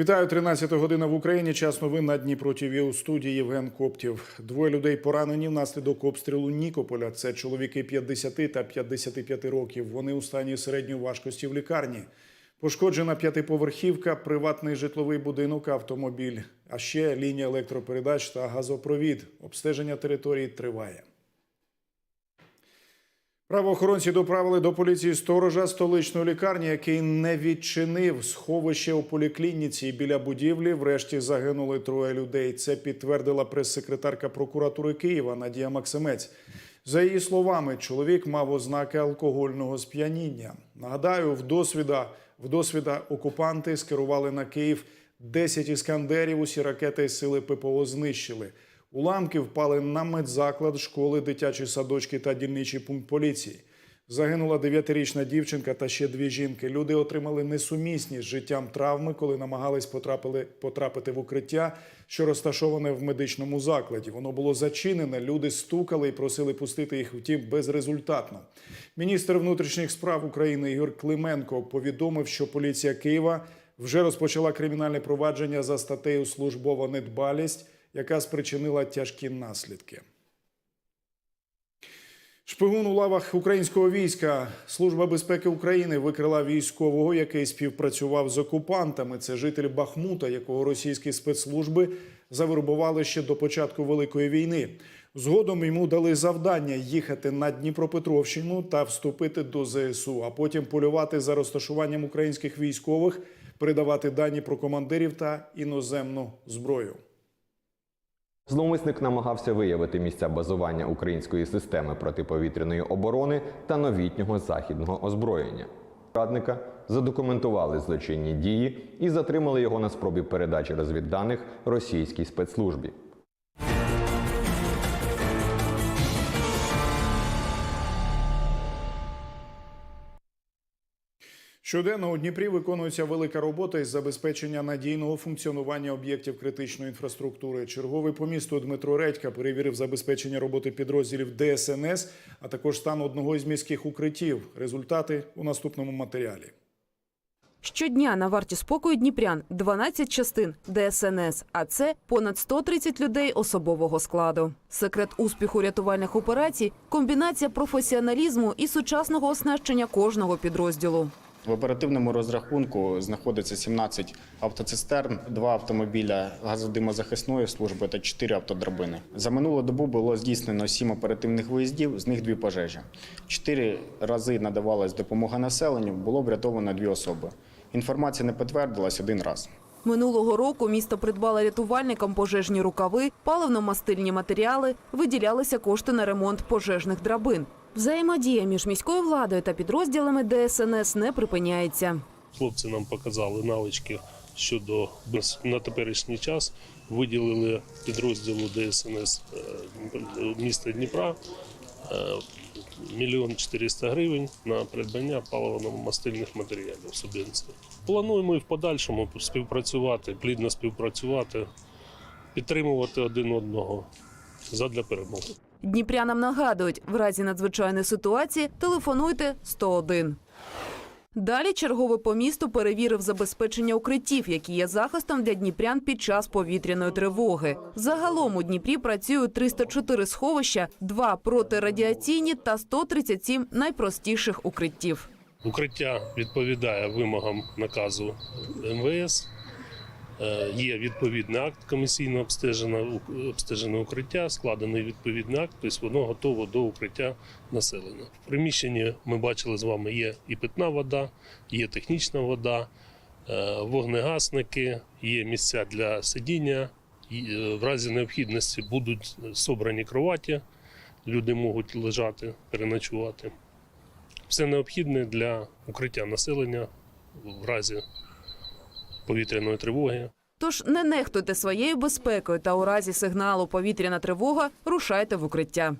Вітаю 13 година в Україні. Час новин на Дніпро ТВ у студії Євген Коптів. Двоє людей поранені внаслідок обстрілу Нікополя. Це чоловіки 50 та 55 років. Вони у стані середньої важкості в лікарні. Пошкоджена п'ятиповерхівка, приватний житловий будинок, автомобіль, а ще лінія електропередач та газопровід. Обстеження території триває. Правоохоронці доправили до поліції сторожа столичної лікарні, який не відчинив сховище у поліклініці біля будівлі. Врешті загинули троє людей. Це підтвердила прес-секретарка прокуратури Києва Надія Максимець. За її словами, чоловік мав ознаки алкогольного сп'яніння. Нагадаю, в досвіда, в досвіда окупанти скерували на Київ 10 іскандерів. Усі ракети сили ППО знищили. Уламки впали на медзаклад, школи, дитячі садочки та дільничий пункт поліції. Загинула 9-річна дівчинка та ще дві жінки. Люди отримали несумісні з життям травми, коли намагались потрапили, потрапити в укриття, що розташоване в медичному закладі. Воно було зачинене. Люди стукали і просили пустити їх, втім, безрезультатно. Міністр внутрішніх справ України Ігор Клименко повідомив, що поліція Києва вже розпочала кримінальне провадження за статтею службова недбалість яка спричинила тяжкі наслідки. Шпигун у лавах українського війська Служба безпеки України викрила військового, який співпрацював з окупантами. Це житель Бахмута, якого російські спецслужби завербували ще до початку великої війни. Згодом йому дали завдання їхати на Дніпропетровщину та вступити до ЗСУ, а потім полювати за розташуванням українських військових, передавати дані про командирів та іноземну зброю. Зловмисник намагався виявити місця базування української системи протиповітряної оборони та новітнього західного озброєння. Радника задокументували злочинні дії і затримали його на спробі передачі розвідданих російській спецслужбі. Щоденно у Дніпрі виконується велика робота із забезпечення надійного функціонування об'єктів критичної інфраструктури. Черговий по місту Дмитро Редька перевірив забезпечення роботи підрозділів ДСНС, а також стан одного із міських укриттів. Результати у наступному матеріалі. Щодня на варті спокою Дніпрян 12 частин ДСНС, а це понад 130 людей особового складу. Секрет успіху рятувальних операцій комбінація професіоналізму і сучасного оснащення кожного підрозділу. В оперативному розрахунку знаходиться 17 автоцистерн, 2 автомобіля газодимозахисної служби та 4 автодрабини. За минулу добу було здійснено 7 оперативних виїздів, з них 2 пожежі. 4 рази надавалась допомога населенню, було врятовано 2 особи. Інформація не підтвердилась один раз. Минулого року місто придбало рятувальникам пожежні рукави, паливно-мастильні матеріали, виділялися кошти на ремонт пожежних драбин. Взаємодія між міською владою та підрозділами ДСНС не припиняється. Хлопці нам показали навички щодо на теперішній час виділили підрозділу ДСНС е, міста Дніпра е, мільйон 400 гривень на придбання паливно-мастильних матеріалів субвенції. Плануємо і в подальшому співпрацювати, плідно співпрацювати, підтримувати один одного задля перемоги. Дніпрянам нагадують, в разі надзвичайної ситуації телефонуйте 101. Далі черговий по місту перевірив забезпечення укриттів, які є захистом для дніпрян під час повітряної тривоги. Загалом у Дніпрі працюють 304 сховища, 2 протирадіаційні та 137 найпростіших укриттів. Укриття відповідає вимогам наказу МВС. Е, Є відповідний акт комісійно обстежено, обстежене укриття, складений відповідний акт, тобто воно готово до укриття населення. В приміщенні ми бачили з вами є і питна вода, є технічна вода, е, вогнегасники, є місця для сидіння. Е, В разі необхідності будуть собрані кроваті, люди можуть лежати, переночувати все необхідне для укриття населення в разі повітряної тривоги. Тож не нехтуйте своєю безпекою та у разі сигналу повітряна тривога рушайте в укриття.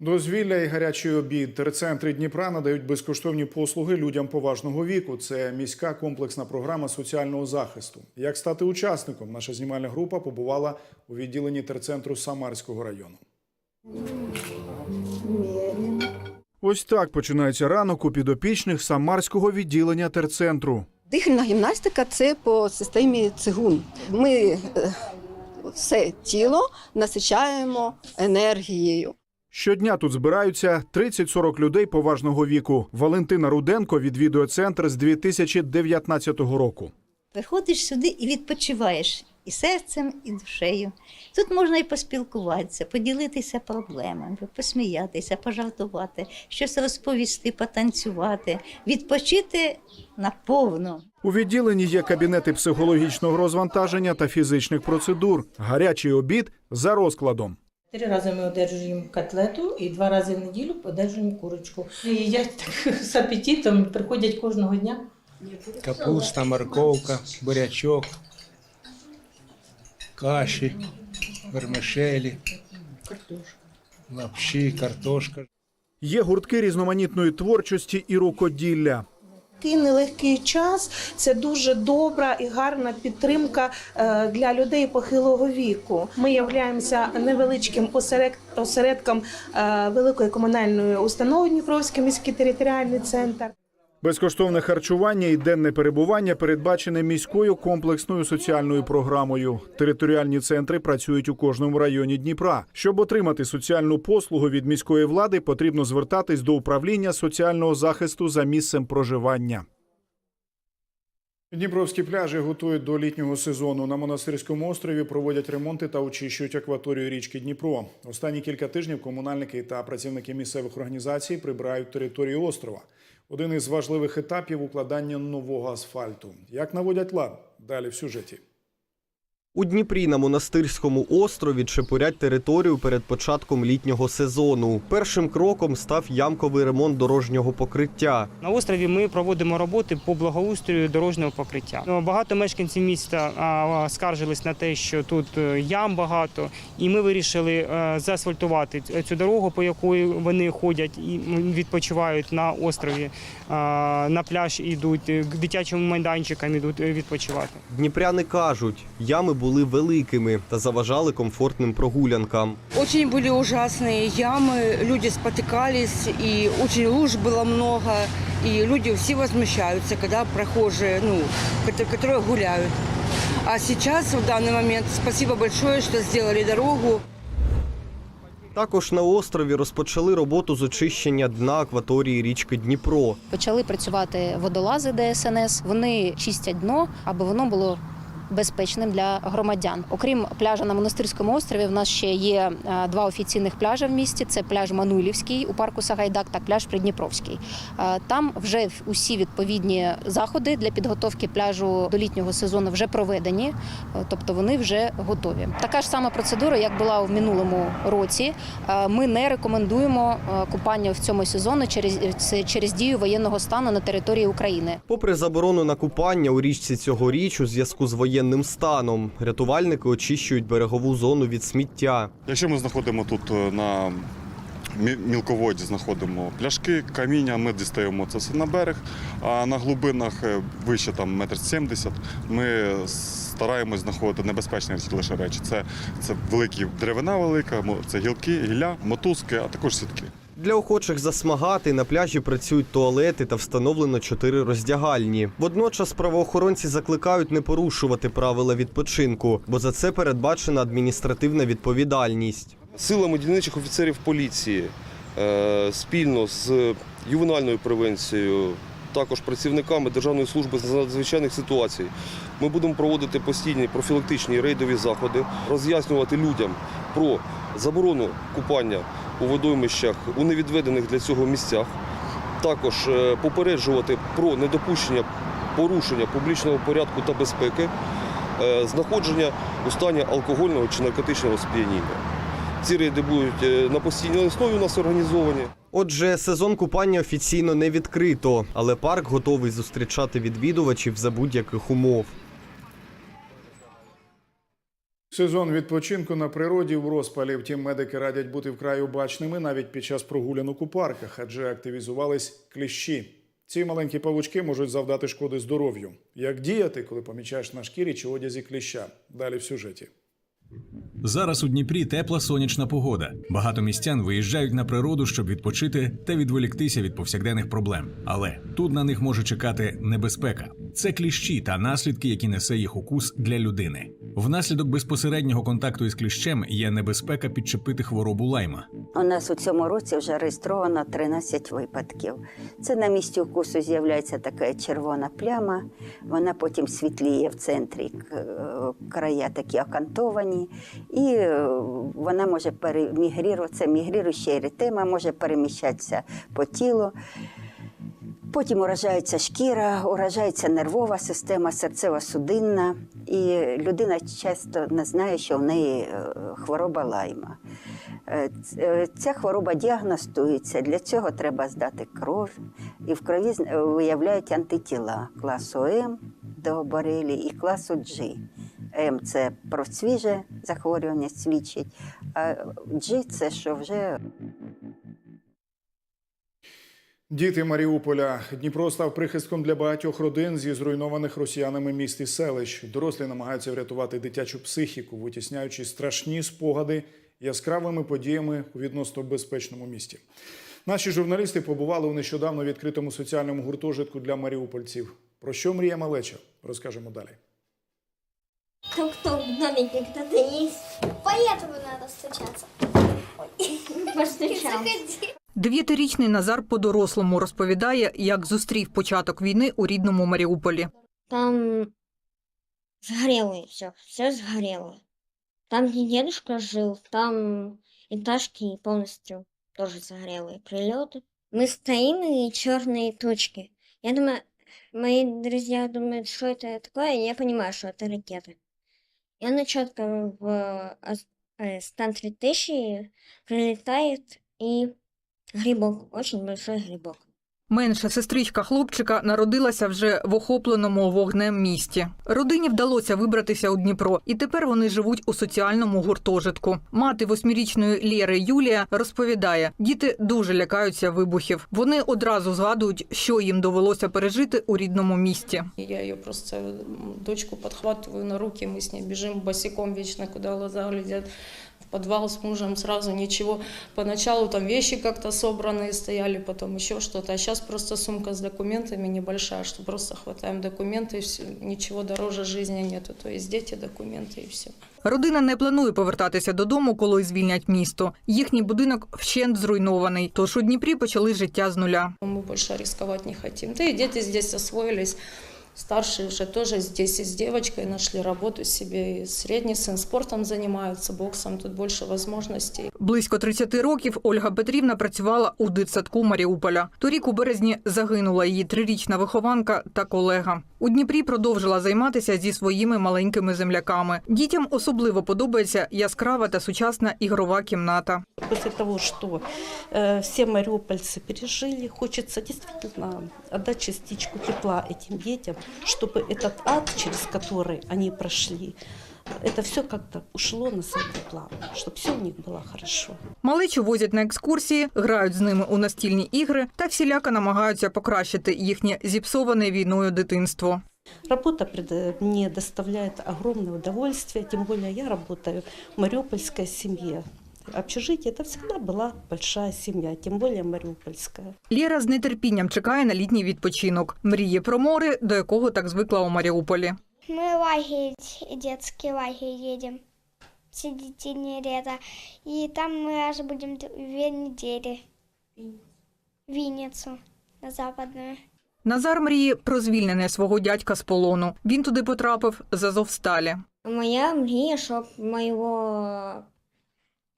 Дозвілля і гарячий обід. Терцентри Дніпра надають безкоштовні послуги людям поважного віку. Це міська комплексна програма соціального захисту. Як стати учасником? Наша знімальна група побувала у відділенні терцентру Самарського району. Ось так починається ранок у підопічних Самарського відділення терцентру. Дихальна гімнастика це по системі цигун. Ми е, все тіло насичаємо енергією. Щодня тут збираються 30-40 людей поважного віку. Валентина Руденко відвідує центр з 2019 року. Приходиш сюди і відпочиваєш і серцем, і душею. Тут можна і поспілкуватися, поділитися проблемами, посміятися, пожартувати, щось розповісти, потанцювати, відпочити наповну. У відділенні є кабінети психологічного розвантаження та фізичних процедур. Гарячий обід за розкладом. Три рази ми одержуємо котлету і два рази в неділю одержуємо курочку. І їдять так з апетитом, приходять кожного дня. Капуста, морковка, бурячок, каші, вермишелі, лапші, картошка. Є гуртки різноманітної творчості і рукоділля. Такий нелегкий час це дуже добра і гарна підтримка е, для людей похилого віку. Ми являємося невеличким осеред- осередком е, великої комунальної установи Дніпровський міський територіальний центр. Безкоштовне харчування і денне перебування передбачене міською комплексною соціальною програмою. Територіальні центри працюють у кожному районі Дніпра. Щоб отримати соціальну послугу від міської влади, потрібно звертатись до управління соціального захисту за місцем проживання. Дніпровські пляжі готують до літнього сезону. На монастирському острові проводять ремонти та очищують акваторію річки Дніпро. Останні кілька тижнів комунальники та працівники місцевих організацій прибирають територію острова. Один із важливих етапів укладання нового асфальту. Як наводять лад? Далі в сюжеті. У Дніпрі на монастирському острові чепурять територію перед початком літнього сезону. Першим кроком став ямковий ремонт дорожнього покриття. На острові ми проводимо роботи по благоустрою дорожнього покриття. Ну, Багато мешканців міста скаржились на те, що тут е, ям багато, і ми вирішили е, заасфальтувати цю дорогу, по якої вони ходять і відпочивають на острові. На пляж йдуть, е, дитячим майданчикам йдуть е, відпочивати. Дніпряни кажуть, ями були великими та заважали комфортним прогулянкам. Очень были ужасные ямы, люди спотыкались, и очень луж было много, и люди все возмущаются, когда прохожие, ну, кото- которые гуляют. А сейчас, в данный момент, спасибо большое, что сделали дорогу. Також на острові розпочали роботу з очищення дна акваторії річки Дніпро. Почали працювати водолази ДСНС. Вони чистять дно, аби воно було безпечним для громадян. Окрім пляжа на монастирському острові, в нас ще є е, два офіційних пляжі в місті: це пляж Манулівський у парку Сагайдак та пляж Придніпровський. Е, Там вже усі відповідні заходи для підготовки пляжу до літнього сезону вже проведені, е, тобто вони вже готові. Така ж сама процедура, як була в минулому році. Ми не рекомендуємо купання в цьому сезону через через дію воєнного стану на території України. Попри заборону на купання у річці цьогоріч у зв'язку з воєнним станом, рятувальники очищують берегову зону від сміття. Якщо ми знаходимо тут е, на мі- мілководді знаходимо пляшки, каміння, ми дістаємо це все на берег, а на глибинах е, вище там метр сімдесят ми стараємось знаходити небезпечні лише речі. Це, це великі деревина велика, це гілки, гілля, мотузки, а також сітки. Для охочих засмагати на пляжі працюють туалети та встановлено чотири роздягальні. Водночас правоохоронці закликають не порушувати правила відпочинку, бо за це передбачена адміністративна відповідальність. Силами дільничих офіцерів поліції е, спільно з ювенальною превенцією, також працівниками Державної служби з надзвичайних ситуацій, ми будемо проводити постійні профілактичні рейдові заходи, роз'яснювати людям про заборону купання у водоймищах у невідведених для цього місцях. Також е, попереджувати про недопущення порушення публічного порядку та безпеки, е, знаходження у стані алкогольного чи наркотичного сп'яніння. Ці рейди будуть е, на постійній основі у нас організовані. Отже, сезон купання офіційно не відкрито, але парк готовий зустрічати відвідувачів за будь-яких умов. Сезон відпочинку на природі в розпалі. Втім, медики радять бути вкрай обачними навіть під час прогулянок у парках, адже активізувались кліщі. Ці маленькі павучки можуть завдати шкоди здоров'ю. Як діяти, коли помічаєш на шкірі чи одязі кліща? Далі в сюжеті. Зараз у Дніпрі тепла сонячна погода. Багато містян виїжджають на природу, щоб відпочити та відволіктися від повсякденних проблем. Але тут на них може чекати небезпека. Це кліщі та наслідки, які несе їх укус для людини. Внаслідок безпосереднього контакту із кліщем є небезпека підчепити хворобу лайма. У нас у цьому році вже реєстровано 13 випадків. Це на місці укусу з'являється така червона пляма, вона потім світліє в центрі, е, края такі окантовані, і е, вона може перемігрірувати, це мігріруюча еритема, може переміщатися по тілу. Потім уражається шкіра, уражається нервова система, серцево-судинна, і людина часто не знає, що в неї е, хвороба лайма. Е, е, Ця хвороба діагностується. Для цього треба здати кров, і в крові виявляють антитіла класу М до борелі і класу G. М це про свіже захворювання свідчить, а G це що вже Діти Маріуполя. Дніпро став прихистком для багатьох родин зі зруйнованих росіянами міст і селищ. Дорослі намагаються врятувати дитячу психіку, витісняючи страшні спогади яскравими подіями у відносно безпечному місті. Наші журналісти побували у нещодавно відкритому соціальному гуртожитку для маріупольців. Про що мріє малеча? Розкажемо далі. Тук-тук, новенький кто-то есть. Поэтому надо стучаться. Постучал. Дев'ятирічний Назар по-дорослому розповідає, як зустрів початок війни у рідному Маріуполі. Там сгорело все, все сгорело. Там, где дедушка жил, там этажки полностью тоже сгорелые прилеты. Мы стоим и черные точки. Я думаю, мои друзья думают, что это такое, и я понимаю, что это ракеты. И она четко в ос- э, стан 3000 прилетает, и грибок, очень большой грибок. Менша сестричка хлопчика народилася вже в охопленому вогнем місті. Родині вдалося вибратися у Дніпро, і тепер вони живуть у соціальному гуртожитку. Мати восьмирічної Лєри Юлія розповідає: діти дуже лякаються вибухів. Вони одразу згадують, що їм довелося пережити у рідному місті. Я ее просто, дочку подхватываю на руки, мы с ней бежим босиком вечно, куда глаза глядят В подвал с мужем сразу ничего. Поначалу там вещи как-то собранные стояли, потом еще что-то. А сейчас просто сумка с документами небольшая, что просто хватаем документы, и всё, ничего дороже жизни нету. То есть дети, документы и все. Родина не планує повертатися додому, коли звільнять місто. Їхній будинок вщент зруйнований. Тож у Дніпрі почали життя з нуля. Мы больше рисковать не хотим. Да и дети здесь освоились. Старшие уже тоже здесь и с девочкой нашли работу себе. И средний сын спортом занимается, боксом. Тут больше возможностей. Близько 30 років Ольга Петрівна працювала у дитсадку Маріуполя. Торік у березні загинула її трирічна вихованка та колега. У Дніпрі продовжила займатися зі своїми маленькими земляками. Дітям особливо подобається яскрава та сучасна ігрова кімната. После того, что э, все мариупольцы пережили, хочется действительно отдать частичку тепла этим детям, чтобы этот ад, через который они прошли, это все как-то ушло на задний план, чтобы все у них было хорошо. Малечу возять на екскурсії, грають з ними у настільні ігри та всіляко намагаються покращити їхнє зіпсоване війною дитинство. Работа пред- мне доставляет огромное удовольствие, тем более я работаю в мариупольской семье. Общежитие это всегда была большая семья, тем более мариупольская. Лєра з нетерпінням чекає на літній відпочинок. Мріє про море, до якого так звикла у Маріуполі. Мы лагерь, детский лагерь едем. В середине лета. И там мы аж будем две недели. В Винницу, на западную. Назар мріє про звільнення свого дядька з полону. Він туди потрапив з Азовсталі. Моя мрія, щоб моего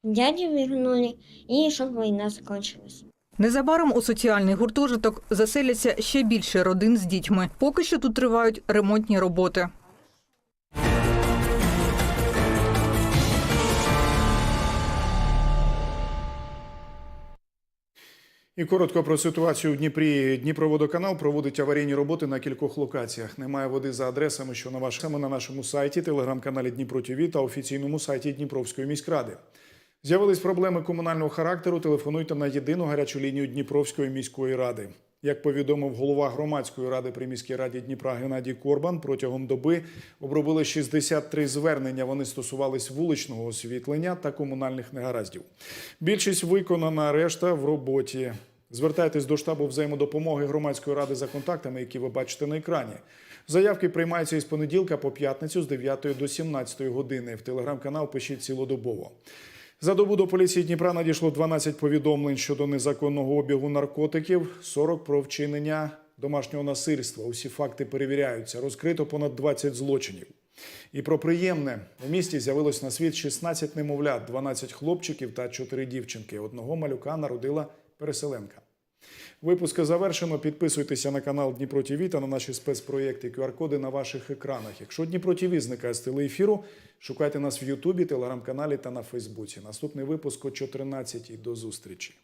дядю вернули и чтобы война закончилась. Незабаром у соціальний гуртожиток заселяться ще більше родин з дітьми. Поки що тут тривають ремонтні роботи. І коротко про ситуацію у Дніпрі. Дніпроводоканал проводить аварійні роботи на кількох локаціях. Немає води за адресами, що на вашому на нашому сайті, телеграм-каналі Дніпро ТВ та офіційному сайті Дніпровської міськради. З'явились проблеми комунального характеру. Телефонуйте на єдину гарячу лінію Дніпровської міської ради. Як повідомив голова громадської ради при міській раді Дніпра Геннадій Корбан, протягом доби обробили 63 звернення. Вони стосувались вуличного освітлення та комунальних негараздів. Більшість виконана, решта в роботі. Звертайтесь до штабу взаємодопомоги громадської ради за контактами, які ви бачите на екрані. Заявки приймаються із понеділка по п'ятницю з 9 до 17 години. В телеграм-канал пишіть цілодобово. За добу до поліції Дніпра надійшло 12 повідомлень щодо незаконного обігу наркотиків, 40 про вчинення домашнього насильства. Усі факти перевіряються. Розкрито понад 20 злочинів. І про приємне у місті з'явилось на світ 16 немовлят, 12 хлопчиків та 4 дівчинки. Одного малюка народила переселенка. Випуски завершено. Підписуйтеся на канал Дніпро ТІВІ та на наші спецпроєкти QR-коди на ваших екранах. Якщо Дніпро ТІВІ зникає з телеефіру, шукайте нас в Ютубі, телеграм-каналі та на Фейсбуці. Наступний випуск о 14 До зустрічі.